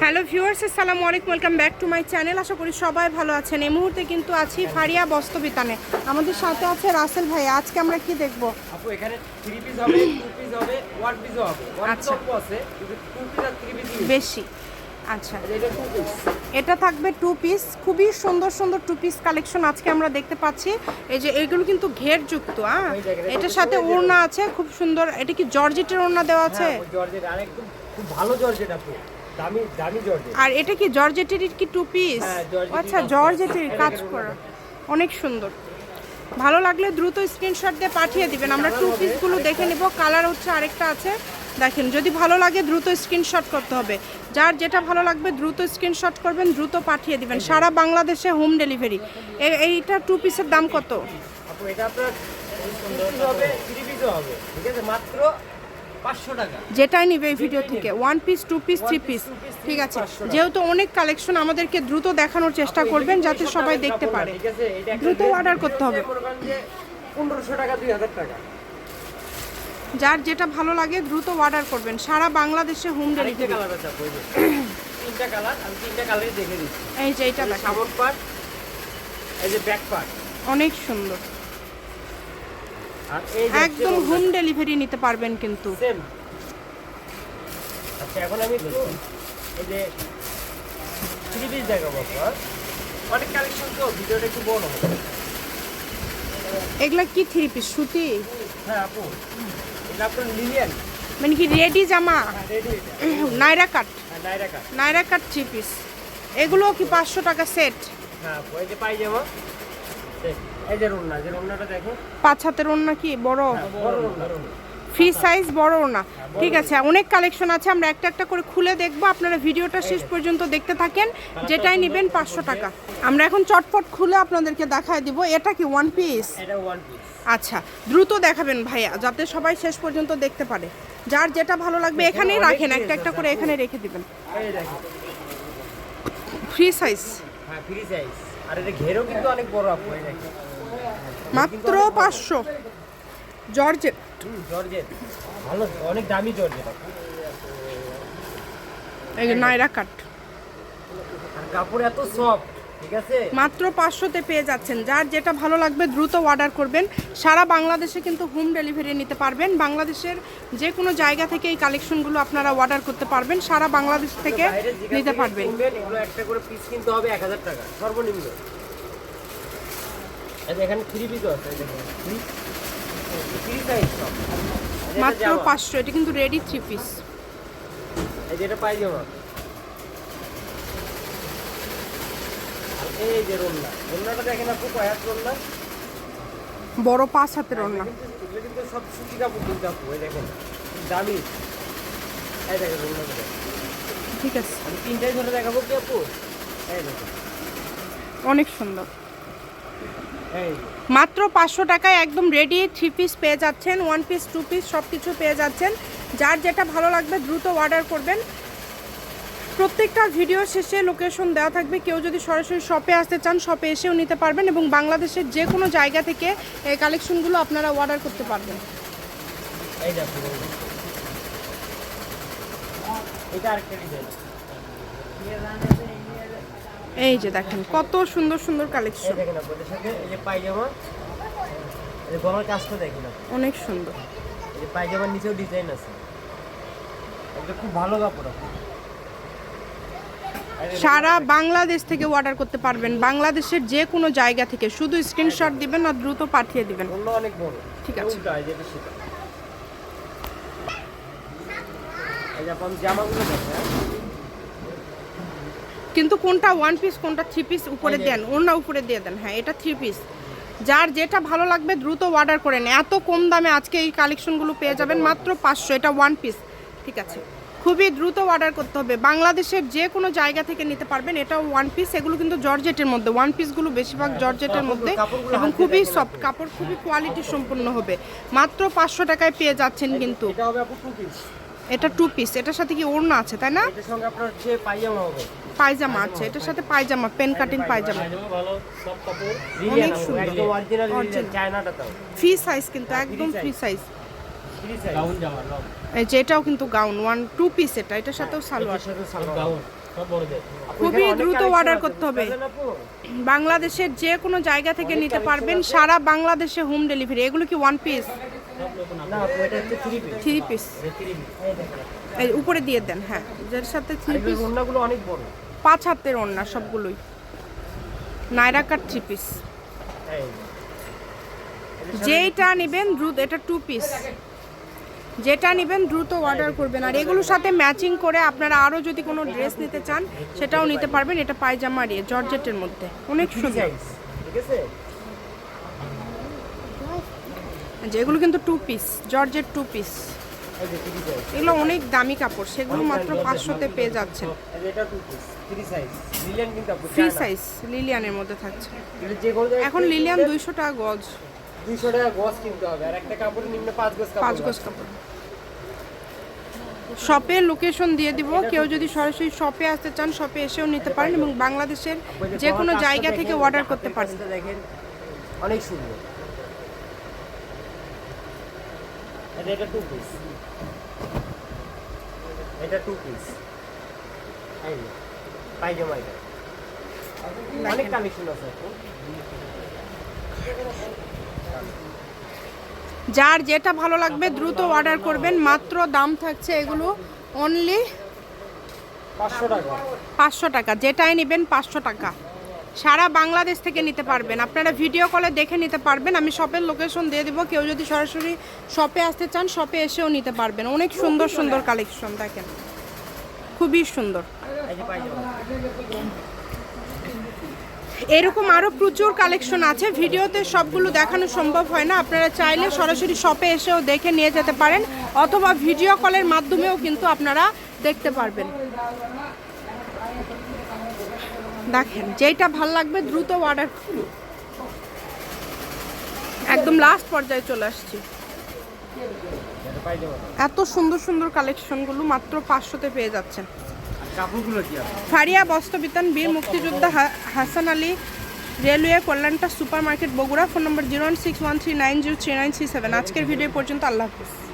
Hello viewers আসসালামু আলাইকুম welcome back to my channel. আশা করি সবাই ভালো আছেন। এই মুহূর্তে কিন্তু আছি ফারিয়া বস্তবিতানে আমাদের সাথে আছে রাসেল ভাই আজকে আমরা কি দেখব? আপু এখানে থ্রি পিস হবে টু পিস হবে ওয়ান পিসও হবে। ওয়ান আচ্ছা। পিস আছে কিন্তু টু পিস আর থ্রি পিস বেশি। আচ্ছা। এটা পিস এটা থাকবে টু পিস খুবই সুন্দর সুন্দর টু পিস কালেকশন আজকে আমরা দেখতে পাচ্ছি। এই যে এগুলো কিন্তু ঘের যুক্ত হ্যাঁ এটার সাথে ওড়না আছে খুব সুন্দর। এটা কি জর্জেটের ওড়না দেওয়া আছে? হ্যাঁ জর্জেট আর একদম খুব ভালো জর্জেট আপু। দামি দামি জর্জেট। আর এটা কি জর্জেটের কি টু পিস হ্যাঁ, আচ্ছা জর্জেটের কাজ করা। অনেক সুন্দর। ভালো লাগলে দ্রুত স্ক্রিনশট দিয়ে পাঠিয়ে দিবেন। আমরা টু পিসগুলো দেখে নিব। কালার হচ্ছে আরেকটা আছে। দেখেন যদি ভালো লাগে দ্রুত স্ক্রিনশট করতে হবে। যার যেটা ভালো লাগবে দ্রুত স্ক্রিনশট করবেন দ্রুত পাঠিয়ে দিবেন। সারা বাংলাদেশে হোম ডেলিভারি এইটা টু পিসের দাম কত? এটা আপনার হবে হবে। ঠিক আছে? মাত্র যেটাই নিবে এই ভিডিও থেকে। One piece two piece three piece ঠিক আছে? যেহেতু অনেক কালেকশন আমাদেরকে দ্রুত দেখানোর চেষ্টা করবেন যাতে সবাই দেখতে পারে। দ্রুত অর্ডার করতে হবে। হচ্ছে করেন যে পনেরোশো টাকা দুই হাজার টাকা। যার যেটা ভালো লাগে দ্রুত অর্ডার করবেন। সারা বাংলাদেশে হোম ডেলিভারি কালার আছে আপু এই যে। তিনটা কালার আমি তিনটা কালারই দেখে দিচ্ছি। এই যে এটা এই যে দেখেন। সামন পার্ট এই যে ব্যাক পার্ট অনেক সুন্দর। একদম হোম ডেলিভারি নিতে পারবেন কিন্তু। আচ্ছা এখন আমি একটু এই যে থ্রি পিস দেখাবো অনেক কালেকশন তো ভিডিওটা একটু বড় হবে। এগুলা কি থ্রি পিস সুতি? হ্যাঁ আপু। এটা আপনার লিলিয়ান মানে কি রেডি জামা? নাইরা কাট হ্যাঁ নাইরা কাট নাইরা কাট থ্রি পিস এগুলো কি পাঁচশো টাকা সেট হ্যাঁ যে পাইজামা। এই, যে রুমনা যে দেখো। পাঁচ হাতের ওড়না কি? বড়? বড় রুমনা ফ্রি সাইজ বড় ওড়না। ঠিক আছে অনেক কালেকশন আছে আমরা একটা একটা করে খুলে দেখব। আপনারা ভিডিওটা শেষ পর্যন্ত দেখতে থাকেন যেটাই নেবেন পাঁচশো টাকা। আমরা এখন চটপট খুলে আপনাদেরকে দেখায় দিব এটা কি ওয়ান পিস এটা ওয়ান পিস আচ্ছা দ্রুত দেখাবেন ভাইয়া যাতে সবাই শেষ পর্যন্ত দেখতে পারে। যার যেটা ভালো লাগবে এখানেই রাখেন একটা একটা করে এখানে রেখে দিবেন। ফ্রি সাইজ হ্যাঁ ফ্রি সাইজ আর এটা ঘেরও কিন্তু অনেক বড় আপু মাত্র পাঁচশো। জর্জেট। জর্জেট। ভালো অনেক দামি জর্জেট এই নাইরা কাট। কাপড় এত সফট ঠিক আছে? মাত্র পাঁচশোতে পেয়ে যাচ্ছেন। যার যেটা ভালো লাগবে দ্রুত অর্ডার করবেন। সারা বাংলাদেশে কিন্তু হোম ডেলিভারি নিতে পারবেন। বাংলাদেশের যে কোনো জায়গা থেকে এই কালেকশনগুলো আপনারা অর্ডার করতে পারবেন। সারা বাংলাদেশ থেকে নিতে পারবেন। একটা করে পিস কিনতে হবে এক হাজার টাকা। সর্বনিম্ন। এখানে থ্রি পিসও আছে মাত্র পাঁচশো এটা কিন্তু রেডি থ্রি পিস এটা এই যে দেখেন আপু কয় হাত রোলনা? বড় পাঁচ হাতের এগুলো কিন্তু সব সুতি কাপড় কিন্তু আপু এই দেখেন। দামি। এই দেখেন রোলনাটা ঠিক আছে। আমি তিনটাই ধরে দেখাবো কি আপু? এই দেখেন। অনেক সুন্দর। মাত্র পাঁচশো টাকায় একদম রেডি থ্রি পিস পেয়ে যাচ্ছেন ওয়ান পিস টু পিস সব কিছু পেয়ে যাচ্ছেন। যার যেটা ভালো লাগবে দ্রুত অর্ডার করবেন। প্রত্যেকটা ভিডিও শেষে লোকেশন দেওয়া থাকবে। কেউ যদি সরাসরি শপে আসতে চান শপে এসেও নিতে পারবেন এবং বাংলাদেশের যে কোনো জায়গা থেকে এই কালেকশনগুলো আপনারা অর্ডার করতে পারবেন। এটা আরেকটা ডিজাইন এই যে দেখেন কত সুন্দর সুন্দর কালেকশন অনেক সুন্দর। পায়জামার নিচেও ডিজাইন আছে। এটা খুব ভালো কাপড় সারা বাংলাদেশ থেকে অর্ডার করতে পারবেন। বাংলাদেশের যে কোনো জায়গা থেকে শুধু স্ক্রিনশট দিবেন আর দ্রুত পাঠিয়ে দিবেন। অনেক বড়। ঠিক আছে। জামাগুলো? কিন্তু কোনটা ওয়ান পিস কোনটা থ্রি পিস উপরে দেন অন্য উপরে দিয়ে দেন। হ্যাঁ এটা থ্রি পিস যার যেটা ভালো লাগবে দ্রুত অর্ডার করেন এত কম দামে আজকে এই কালেকশনগুলো পেয়ে যাবেন মাত্র পাঁচশো এটা ওয়ান পিস ঠিক আছে? খুবই দ্রুত অর্ডার করতে হবে। বাংলাদেশের যে কোনো জায়গা থেকে নিতে পারবেন এটা ওয়ান পিস এগুলো কিন্তু জর্জেটের মধ্যে ওয়ান পিসগুলো বেশিরভাগ জর্জেটের মধ্যে এবং খুবই সফট কাপড় খুবই কোয়ালিটি সম্পন্ন হবে। মাত্র পাঁচশো টাকায় পেয়ে যাচ্ছেন কিন্তু। এটা টু পিস এটার সাথে কি ওড়না আছে তাই না? এটার সঙ্গে আপনার হচ্ছে পায়জামা হবে। পায়জামা আছে এটার সাথে পায়জামা পেন কাটিং পায়জামা। ভালো সব কাপড়। অনেক সুন্দর। একদম অরিজিনাল। চায়নাটা তাও ফ্রি সাইজ কিন্তু একদম free size free size gown জামা এই যে এটাও কিন্তু গাউন ওয়ান টু পিস এটা এটার সাথেও সালোয়ার সাথে সালোয়ার গাউন খুবই দ্রুত আছে, করতে হবে। বাংলাদেশের যে কোনো জায়গা থেকে নিতে পারবেন সারা বাংলাদেশে হোম ডেলিভারি এগুলো কি one piece three piece three piece এই উপরে দিয়ে দেন হ্যাঁ। যার সাথে থ্রি পিস ওড়নাগুলো অনেক বড়। পাঁচ হাতের ওড়না সবগুলোই। নাইরা কাট থ্রি পিস যেটা নেবেন দ্রুত এটা টু পিস যেটা নেবেন দ্রুত অর্ডার করবেন। আর এগুলোর সাথে ম্যাচিং করে আপনারা আরও যদি কোনো ড্রেস নিতে চান সেটাও নিতে পারবেন। এটা পায়জামা দিয়ে জর্জেটের মধ্যে। অনেক সুন্দর। ঠিক আছে? যেগুলো কিন্তু টু পিস জর্জের টু পিস এগুলো অনেক দামি কাপড় সেগুলো মাত্র পাঁচশোতে পেয়ে যাচ্ছেন। এই যে এটা two piece three size linen কিন্তু আপু ফ্রি সাইজ লিলিয়ানের মধ্যে থাকছে। এখন লিলিয়ান দুইশো টাকা গজ। 200 টাকা গজ কিনতে হবে আর একটা কাপড়ের নিম্নে পাঁচ গজ পাঁচ গজ কাপড়। শপের লোকেশন দিয়ে দিব কেউ যদি সরাসরি শপে আসতে চান শপে এসেও নিতে পারেন এবং বাংলাদেশের যে কোনো জায়গা থেকে অর্ডার করতে পারেন। অনেক সুন্দর। এটা এটা টু পিস এটা টু পিস পায়জামা এটা। অনেক কালেকশন আছে যার যেটা ভালো লাগবে দ্রুত অর্ডার করবেন। মাত্র দাম থাকছে এগুলো অনলি পাঁচশো টাকা। পাঁচশো টাকা। যেটাই নেবেন পাঁচশো টাকা। সারা বাংলাদেশ থেকে নিতে পারবেন। আপনারা ভিডিও কলে দেখে নিতে পারবেন। আমি শপের লোকেশন দিয়ে দেবো। কেউ যদি সরাসরি শপে আসতে চান শপে এসেও নিতে পারবেন। অনেক সুন্দর সুন্দর কালেকশন দেখেন। খুবই সুন্দর। এরকম আরও প্রচুর কালেকশন আছে। ভিডিওতে সবগুলো দেখানো সম্ভব হয় না। আপনারা চাইলে সরাসরি শপে এসেও দেখে নিয়ে যেতে পারেন, অথবা ভিডিও কলের মাধ্যমেও কিন্তু আপনারা দেখতে পারবেন। দেখেন যেটা ভালো লাগবে দ্রুত অর্ডার একদম লাস্ট পর্যায়ে চলে আসছি। এত সুন্দর সুন্দর কালেকশনগুলো মাত্র পাঁচশোতে পেয়ে যাচ্ছেন। ফারিয়া বস্ত্রবিতান বীর মুক্তিযোদ্ধা Hasan Ali railway কল্যাণটা super market Bogura phone number zero one six one three nine zero three nine three seven. আজকের ভিডিও পর্যন্ত আল্লাহ হাফিজ।